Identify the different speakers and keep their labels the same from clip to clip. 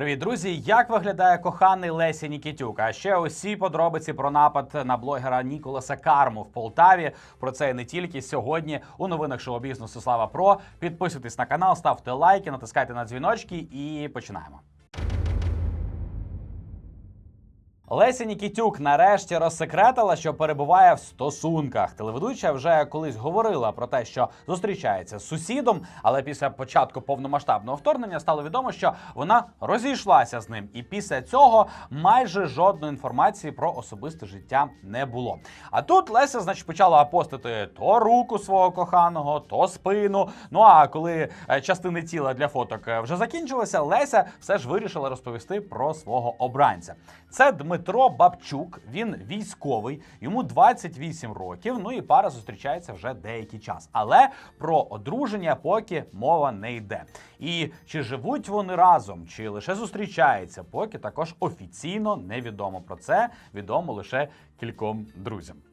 Speaker 1: Привіт, друзі! Як виглядає коханий Лесі Нікітюк? А ще усі подробиці про напад на блогера Ніколаса Карму в Полтаві. Про це і не тільки сьогодні у новинах шоу бізнесу Слава Про. Підписуйтесь на канал, ставте лайки, натискайте на дзвіночки і починаємо. Леся Нікітюк нарешті розсекретила, що перебуває в стосунках. Телеведуча вже колись говорила про те, що зустрічається з сусідом, але після початку повномасштабного вторгнення стало відомо, що вона розійшлася з ним, і після цього майже жодної інформації про особисте життя не було. А тут Леся, значить, почала постити то руку свого коханого, то спину. Ну а коли е, частини тіла для фоток е, вже закінчилися, Леся все ж вирішила розповісти про свого обранця. Це Дмитро Бабчук. Він військовий, йому 28 років. Ну і пара зустрічається вже деякий час. Але про одруження поки мова не йде. І чи живуть вони разом, чи лише зустрічаються, поки також офіційно невідомо. Про це відомо лише кільком друзям.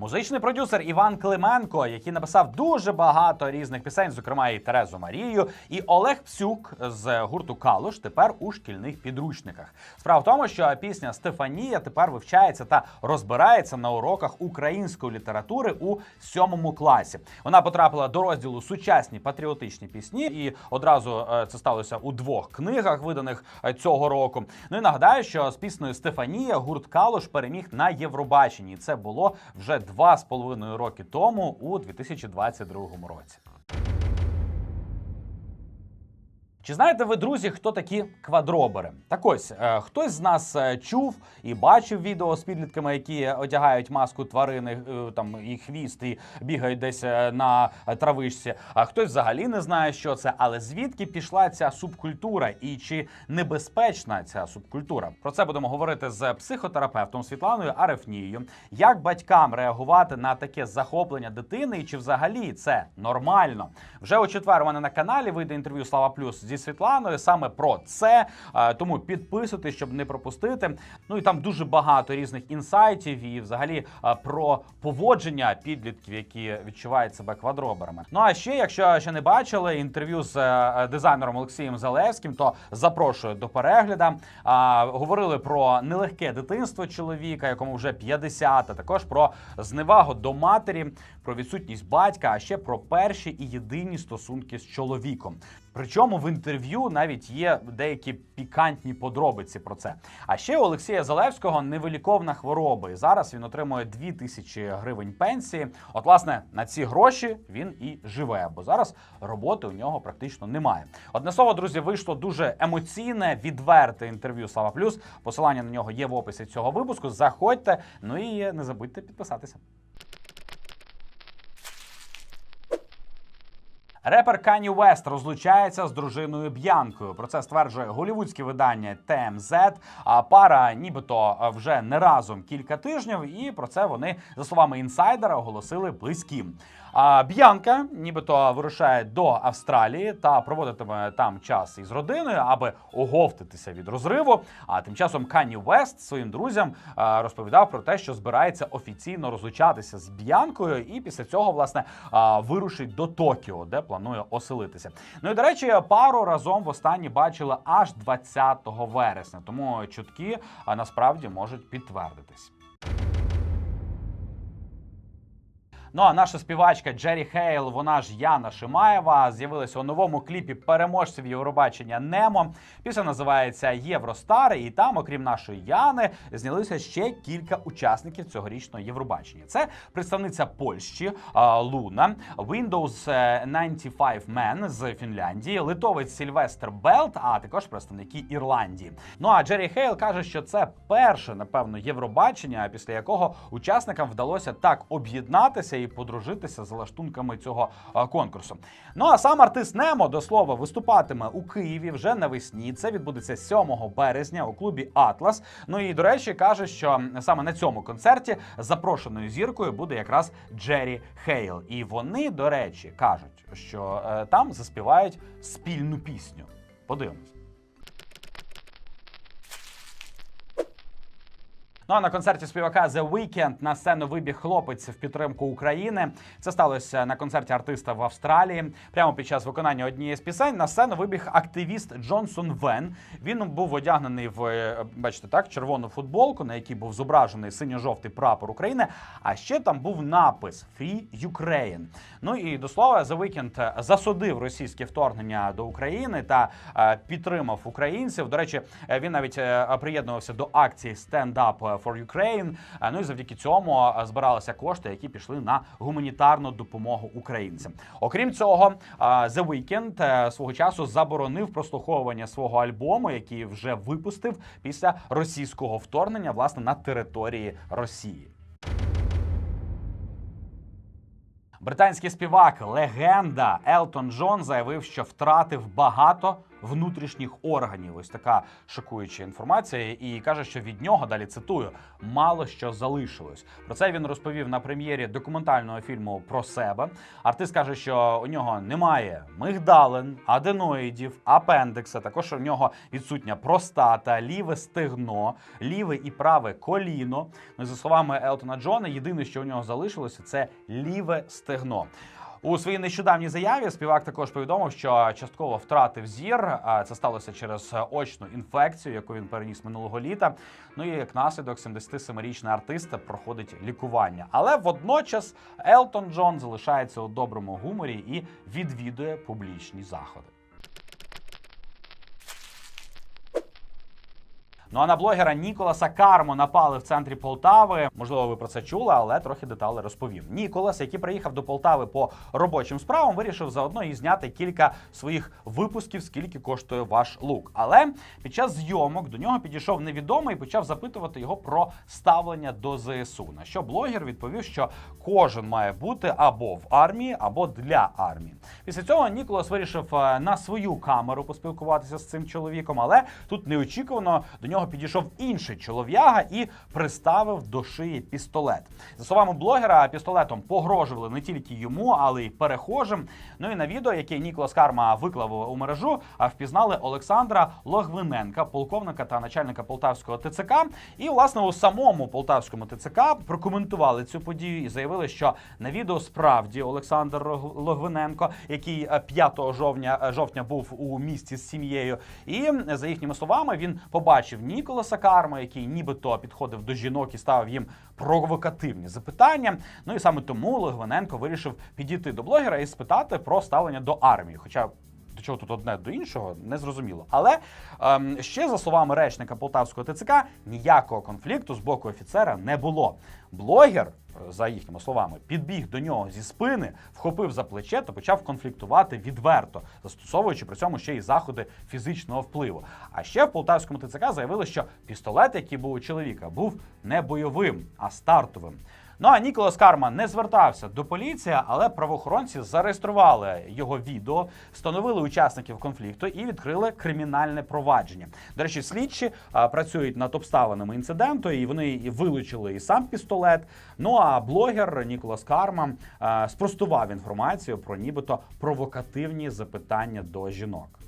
Speaker 1: Музичний продюсер Іван Клименко, який написав дуже багато різних пісень, зокрема і Терезу Марію, і Олег Псюк з гурту Калуш тепер у шкільних підручниках. Справа в тому, що пісня Стефанія тепер вивчається та розбирається на уроках української літератури у сьомому класі. Вона потрапила до розділу сучасні патріотичні пісні, і одразу е, це сталося у двох книгах, виданих е, цього року. Ну і нагадаю, що з піснею Стефанія гурт Калуш переміг на Євробаченні. Це було вже два з половиною роки тому, у 2022 році. Чи знаєте ви, друзі, хто такі квадробери? Так ось е, хтось з нас е, чув і бачив відео з підлітками, які одягають маску тварини, е, там і хвіст, і бігають десь на травичці. А хтось взагалі не знає, що це. Але звідки пішла ця субкультура, і чи небезпечна ця субкультура? Про це будемо говорити з психотерапевтом Світланою Арефнією. Як батькам реагувати на таке захоплення дитини, і чи взагалі це нормально? Вже у четвер у мене на каналі вийде інтерв'ю Слава Плюс зі Світланою саме про це. Е, Тому підписуйтесь, щоб не пропустити. Ну і там дуже багато різних інсайтів і взагалі е, про поводження підлітків, які відчувають себе квадроберами. Ну а ще, якщо ще не бачили інтерв'ю з е, дизайнером Олексієм Залевським, то запрошую до перегляду. Говорили про нелегке дитинство чоловіка, якому вже 50, а також про зневагу до матері, про відсутність батька, а ще про перші і єдині стосунки з чоловіком. Причому в інтерв'ю навіть є деякі пікантні подробиці про це. А ще у Олексія Залевського невиліковна хвороба. І зараз він отримує 2 тисячі гривень пенсії. От, власне, на ці гроші він і живе, бо зараз роботи у нього практично немає. Одне слово, друзі, вийшло дуже емоційне, відверте інтерв'ю Слава Плюс. Посилання на нього є в описі цього випуску. Заходьте, ну і не забудьте підписатися. Репер Кані Вест розлучається з дружиною Б'янкою. Про це стверджує голівудське видання TMZ. А пара, нібито вже не разом кілька тижнів, і про це вони, за словами інсайдера, оголосили близьким. А Б'янка, нібито вирушає до Австралії та проводитиме там час із родиною, аби оговтатися від розриву. А тим часом Кані Вест своїм друзям розповідав про те, що збирається офіційно розлучатися з Б'янкою, і після цього власне вирушить до Токіо, де планує оселитися. Ну і до речі, пару разом востаннє бачили аж 20 вересня, тому чутки насправді можуть підтвердитись. Ну а наша співачка Джері Хейл, вона ж Яна Шимаєва, з'явилася у новому кліпі переможців Євробачення Немо. Пісня називається Євростар, і там, окрім нашої Яни, знялися ще кілька учасників цьогорічного Євробачення. Це представниця Польщі Луна, Windows 95 Man з Фінляндії, литовець Сільвестр Белт, а також представники Ірландії. Ну а Джері Хейл каже, що це перше, напевно, Євробачення, після якого учасникам вдалося так об'єднатися і подружитися за лаштунками цього конкурсу. Ну а сам артист Немо до слова виступатиме у Києві вже навесні. Це відбудеться 7 березня у клубі Атлас. Ну і до речі, каже, що саме на цьому концерті запрошеною зіркою буде якраз Джері Хейл. І вони, до речі, кажуть, що е, там заспівають спільну пісню. Подивимось. Ну а на концерті співака The Weeknd на сцену вибіг хлопець в підтримку України. Це сталося на концерті артиста в Австралії. Прямо під час виконання однієї з пісень на сцену вибіг активіст Джонсон Вен. Він був одягнений в е, бачите так, червону футболку, на якій був зображений синьо-жовтий прапор України. А ще там був напис Free Ukraine. Ну і до слова, The Weeknd засудив російське вторгнення до України та е, підтримав українців. До речі, е, він навіть е, приєднувався до акції Stand Up for Ukraine. Е, Ну і завдяки цьому е, збиралися кошти, які пішли на гуманітарну допомогу українцям. Окрім цього, е, The Weeknd е, свого часу заборонив прослуховування свого альбому, який вже випустив після російського вторгнення власне на території Росії. Британський співак, легенда Елтон Джон заявив, що втратив багато внутрішніх органів. Ось така шокуюча інформація, і каже, що від нього далі цитую мало що залишилось. Про це він розповів на прем'єрі документального фільму про себе. Артист каже, що у нього немає мигдалин, аденоїдів, апендикса. Також у нього відсутня простата, ліве стегно, ліве і праве коліно. Ну, за словами Елтона Джона, єдине, що у нього залишилося, це ліве стегно. У своїй нещодавній заяві співак також повідомив, що частково втратив зір. Це сталося через очну інфекцію, яку він переніс минулого літа. Ну і як наслідок 77-річний артист проходить лікування. Але водночас Елтон Джон залишається у доброму гуморі і відвідує публічні заходи. Ну а на блогера Ніколаса Кармо напали в центрі Полтави. Можливо, ви про це чули, але трохи деталей розповім. Ніколас, який приїхав до Полтави по робочим справам, вирішив заодно і зняти кілька своїх випусків, скільки коштує ваш лук. Але під час зйомок до нього підійшов невідомий і почав запитувати його про ставлення до ЗСУ. На що блогер відповів, що кожен має бути або в армії, або для армії. Після цього Ніколас вирішив е, на свою камеру поспілкуватися з цим чоловіком, але тут неочікувано до нього підійшов інший чолов'яга і приставив до шиї пістолет. За словами блогера, пістолетом погрожували не тільки йому, але й перехожим. Ну і на відео, яке Ніколас Карма виклав у мережу, впізнали Олександра Логвиненка, полковника та начальника полтавського ТЦК. І власне у самому полтавському ТЦК прокоментували цю подію і заявили, що на відео справді Олександр Логвиненко, який е, 5 жовтня, е, жовтня був у місті з сім'єю, і за їхніми словами він побачив Ніколаса Карма, який нібито підходив до жінок і ставив їм провокативні запитання. Ну і саме тому Логвиненко вирішив підійти до блогера і спитати про ставлення до армії. Хоча до чого тут одне до іншого, не зрозуміло. Але ем, ще за словами речника Полтавського ТЦК, ніякого конфлікту з боку офіцера не було. Блогер, е, за їхніми словами, підбіг до нього зі спини, вхопив за плече та почав конфліктувати відверто, застосовуючи при цьому ще й заходи фізичного впливу. А ще в полтавському ТЦК заявили, що пістолет, який був у чоловіка, був не бойовим, а стартовим. Ну а Ніколас Карма не звертався до поліції, але правоохоронці зареєстрували його відео, встановили учасників конфлікту і відкрили кримінальне провадження. До речі, слідчі а, працюють над обставинами інциденту, і вони вилучили і сам пістолет. Ну а блогер Ніколас Карма а, спростував інформацію про нібито провокативні запитання до жінок.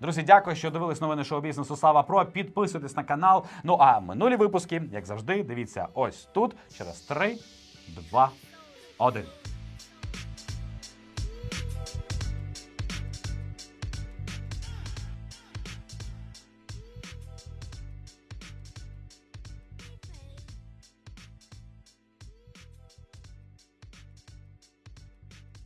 Speaker 1: Друзі, дякую, що дивились новини шоу бізнесу Слава Про. Підписуйтесь на канал. Ну а минулі випуски, як завжди, дивіться ось тут через 3, 2, 1.